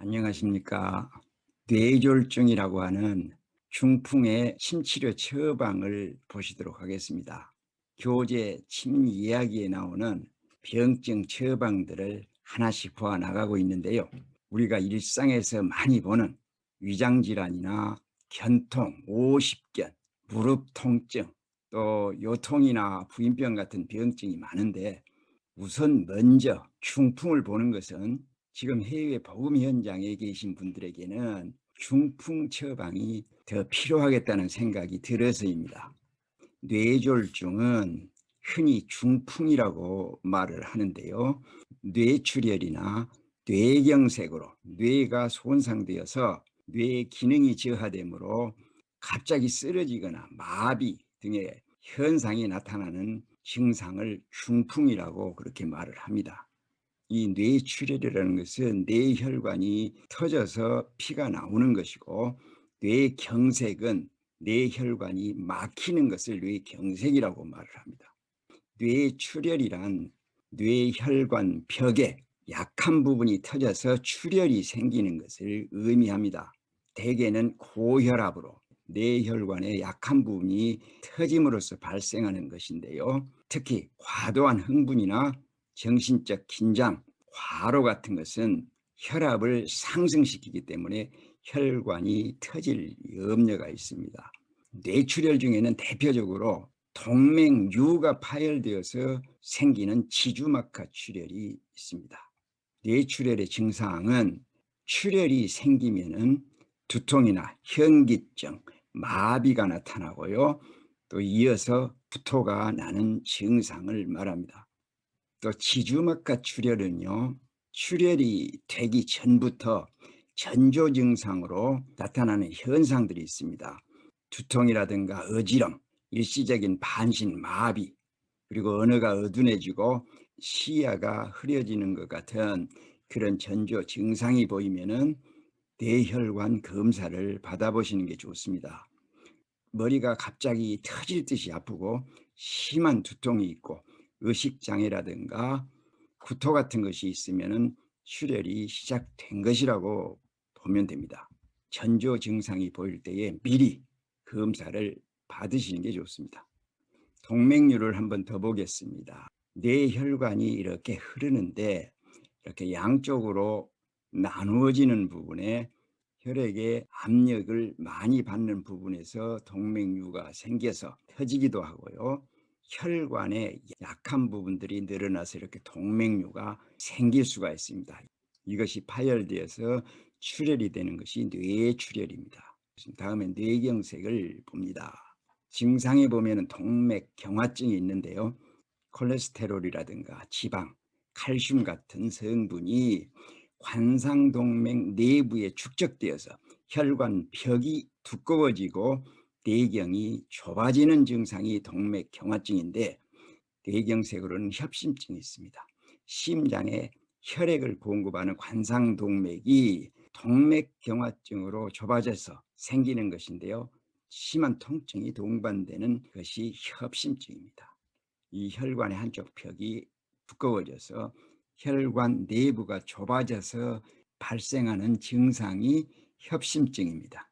안녕하십니까. 뇌졸중이라고 하는 중풍의 침치료 처방을 보시도록 하겠습니다. 교재 침 이야기에 나오는 병증 처방들을 하나씩 보아 나가고 있는데요. 우리가 일상에서 많이 보는 위장질환이나 견통, 오십견, 무릎 통증, 또 요통이나 부인병 같은 병증이 많은데 우선 먼저 중풍을 보는 것은 지금 해외 복음 현장에 계신 분들에게는 중풍 처방이 더 필요하겠다는 생각이 들어서입니다. 뇌졸중은 흔히 중풍이라고 말을 하는데요. 뇌출혈이나 뇌경색으로 뇌가 손상되어서 뇌 기능이 저하되므로 갑자기 쓰러지거나 마비 등의 현상이 나타나는 증상을 중풍이라고 그렇게 말을 합니다. 이 뇌출혈이라는 것은 뇌혈관이 터져서 피가 나오는 것이고 뇌경색은 뇌혈관이 막히는 것을 뇌경색이라고 말을 합니다. 뇌출혈이란 뇌혈관 벽에 약한 부분이 터져서 출혈이 생기는 것을 의미합니다. 대개는 고혈압으로 뇌혈관의 약한 부분이 터짐으로써 발생하는 것인데요. 특히 과도한 흥분이나 정신적 긴장, 과로 같은 것은 혈압을 상승시키기 때문에 혈관이 터질 염려가 있습니다. 뇌출혈 중에는 대표적으로 동맥류가 파열되어서 생기는 지주막하 출혈이 있습니다. 뇌출혈의 증상은 출혈이 생기면은 두통이나 현기증, 마비가 나타나고요. 또 이어서 구토가 나는 증상을 말합니다. 또 지주막과 출혈은요. 출혈이 되기 전부터 전조 증상으로 나타나는 현상들이 있습니다. 두통이라든가 어지럼, 일시적인 반신 마비, 그리고 언어가 어둔해지고 시야가 흐려지는 것 같은 그런 전조 증상이 보이면은 뇌혈관 검사를 받아보시는 게 좋습니다. 머리가 갑자기 터질 듯이 아프고 심한 두통이 있고 의식장애라든가 구토 같은 것이 있으면 출혈이 시작된 것이라고 보면 됩니다. 전조 증상이 보일 때에 미리 검사를 받으시는 게 좋습니다. 동맥류를 한번 더 보겠습니다. 뇌혈관이 이렇게 흐르는데 이렇게 양쪽으로 나누어지는 부분에 혈액의 압력을 많이 받는 부분에서 동맥류가 생겨서 터지기도 하고요. 혈관의 약한 부분들이 늘어나서 이렇게 동맥류가 생길 수가 있습니다. 이것이 파열되어서 출혈이 되는 것이 뇌출혈입니다. 다음에 뇌경색을 봅니다. 증상에 보면 동맥 경화증이 있는데요. 콜레스테롤이라든가 지방, 칼슘 같은 성분이 관상동맥 내부에 축적되어서 혈관 벽이 두꺼워지고 뇌경이 좁아지는 증상이 동맥 경화증인데 뇌경색으로는 협심증이 있습니다. 심장에 혈액을 공급하는 관상동맥이 동맥경화증으로 좁아져서 생기는 것인데요. 심한 통증이 동반되는 것이 협심증입니다. 이 혈관의 한쪽 벽이 두꺼워져서 혈관 내부가 좁아져서 발생하는 증상이 협심증입니다.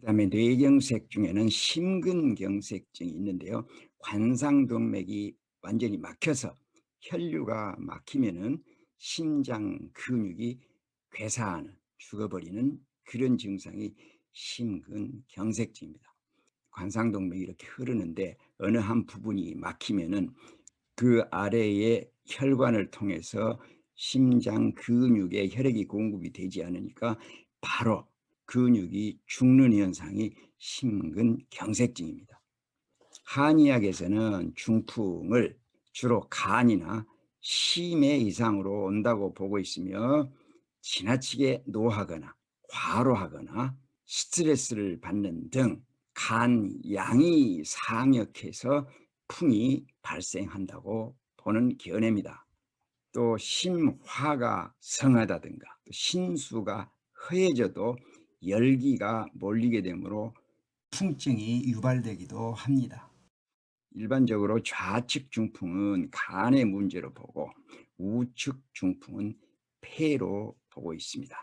그 다음에 뇌경색 중에는 심근경색증이 있는데요. 관상동맥이 완전히 막혀서 혈류가 막히면은 심장 근육이 괴사하는 죽어버리는 그런 증상이 심근경색증입니다. 관상동맥이 이렇게 흐르는데 어느 한 부분이 막히면은 그 아래에 혈관을 통해서 심장 근육에 혈액이 공급이 되지 않으니까 바로 근육이 죽는 현상이 심근경색증입니다. 한의학에서는 중풍을 주로 간이나 심해 이상으로 온다고 보고 있으며 지나치게 노하거나 과로하거나 스트레스를 받는 등 간 양이 상역해서 풍이 발생한다고 보는 견해입니다. 또 심화가 성하다든가 신수가 허해져도 열기가 몰리게 되므로 풍증이 유발되기도 합니다. 일반적으로 좌측 중풍은 간의 문제로 보고 우측 중풍은 폐로 보고 있습니다.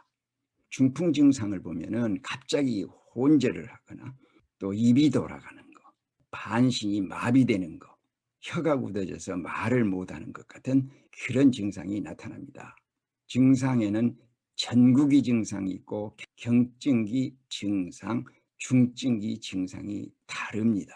중풍 증상을 보면은 갑자기 혼절을 하거나 또 입이 돌아가는 거, 반신이 마비되는 거, 혀가 굳어져서 말을 못하는 것 같은 그런 증상이 나타납니다. 증상에는 전구기 증상이 있고 경증기 증상, 중증기 증상이 다릅니다.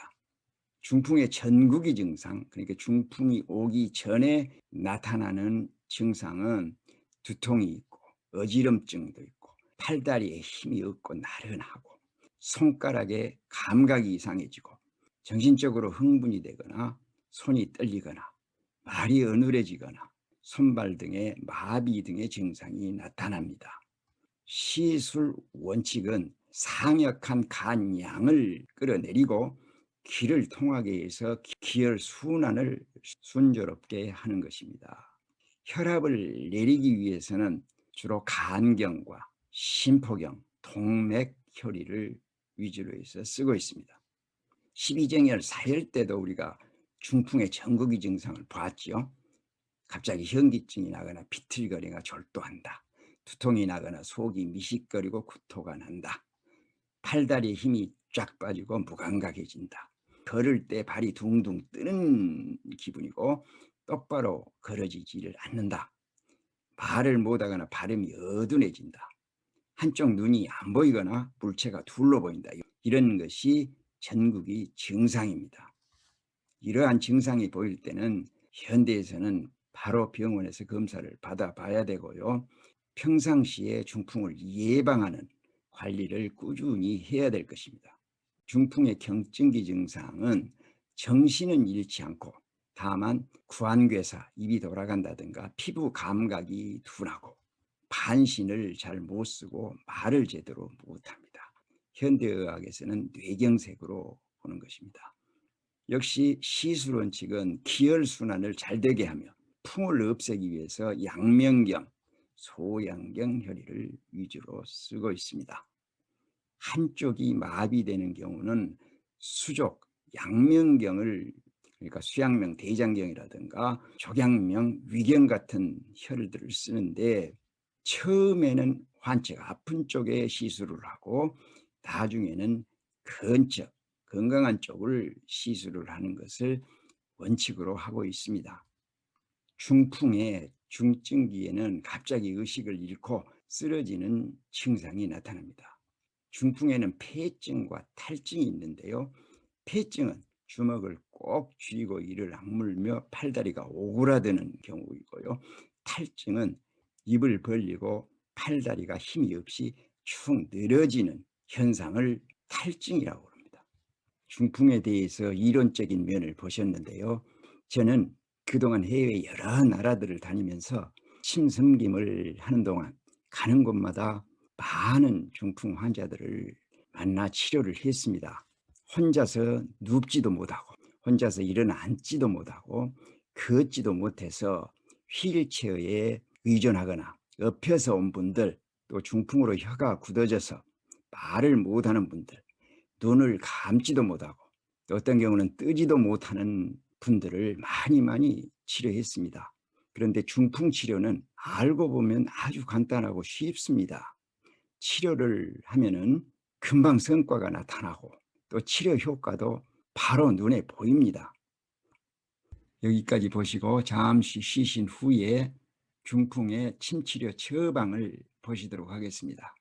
중풍의 전구기 증상, 그러니까 중풍이 오기 전에 나타나는 증상은 두통이 있고 어지럼증도 있고 팔다리에 힘이 없고 나른하고 손가락에 감각이 이상해지고 정신적으로 흥분이 되거나 손이 떨리거나 말이 어눌해지거나 손발 등의 마비 등의 증상이 나타납니다. 시술 원칙은 상역한 간 양을 끌어내리고 기를 통하게 해서 기혈 순환을 순조롭게 하는 것입니다. 혈압을 내리기 위해서는 주로 간경과 심포경, 동맥혈의를 위주로 해서 쓰고 있습니다. 12정열 사열 때도 우리가 중풍의 전구기 증상을 봤죠. 갑자기 현기증이 나거나 비틀거리가 졸도한다. 두통이 나거나 속이 미식거리고 구토가 난다. 팔다리에 힘이 쫙 빠지고 무감각해진다. 걸을 때 발이 둥둥 뜨는 기분이고 똑바로 걸어지지를 않는다. 말을 못하거나 발음이 어둔해진다. 한쪽 눈이 안 보이거나 물체가 둘러 보인다. 이런 것이 전국이 증상입니다. 이러한 증상이 보일 때는 현대에서는 바로 병원에서 검사를 받아봐야 되고요. 평상시에 중풍을 예방하는 관리를 꾸준히 해야 될 것입니다. 중풍의 경증기 증상은 정신은 잃지 않고 다만 구안괴사, 입이 돌아간다든가 피부 감각이 둔하고 반신을 잘 못 쓰고 말을 제대로 못합니다. 현대의학에서는 뇌경색으로 보는 것입니다. 역시 시술 원칙은 기혈순환을 잘 되게 하며 풍을 없애기 위해서 양명경, 소양경 혈의를 위주로 쓰고 있습니다. 한쪽이 마비되는 경우는 수족, 양명경을 그러니까 수양명, 대장경이라든가 족양명, 위경 같은 혈들을 쓰는데 처음에는 환자가 아픈 쪽에 시술을 하고 나중에는 근처, 건강한 쪽을 시술을 하는 것을 원칙으로 하고 있습니다. 중풍의 중증기에는 갑자기 의식을 잃고 쓰러지는 증상이 나타납니다. 중풍에는 폐증과 탈증이 있는데요. 폐증은 주먹을 꼭 쥐고 이를 악물며 팔다리가 오그라드는 경우이고요. 탈증은 입을 벌리고 팔다리가 힘이 없이 축 늘어지는 현상을 탈증이라고 합니다. 중풍에 대해서 이론적인 면을 보셨는데요. 저는 그동안 해외 여러 나라들을 다니면서 침섬김을 하는 동안 가는 곳마다 많은 중풍 환자들을 만나 치료를 했습니다. 혼자서 눕지도 못하고 혼자서 일어나지도 못하고 걷지도 못해서 휠체어에 의존하거나 엎혀서 온 분들 또 중풍으로 혀가 굳어져서 말을 못하는 분들 눈을 감지도 못하고 어떤 경우는 뜨지도 못하는 분들을 많이 많이 치료했습니다. 그런데 중풍 치료는 알고 보면 아주 간단하고 쉽습니다. 치료를 하면은 금방 성과가 나타나고 또 치료 효과도 바로 눈에 보입니다. 여기까지 보시고 잠시 쉬신 후에 중풍의 침치료 처방을 보시도록 하겠습니다.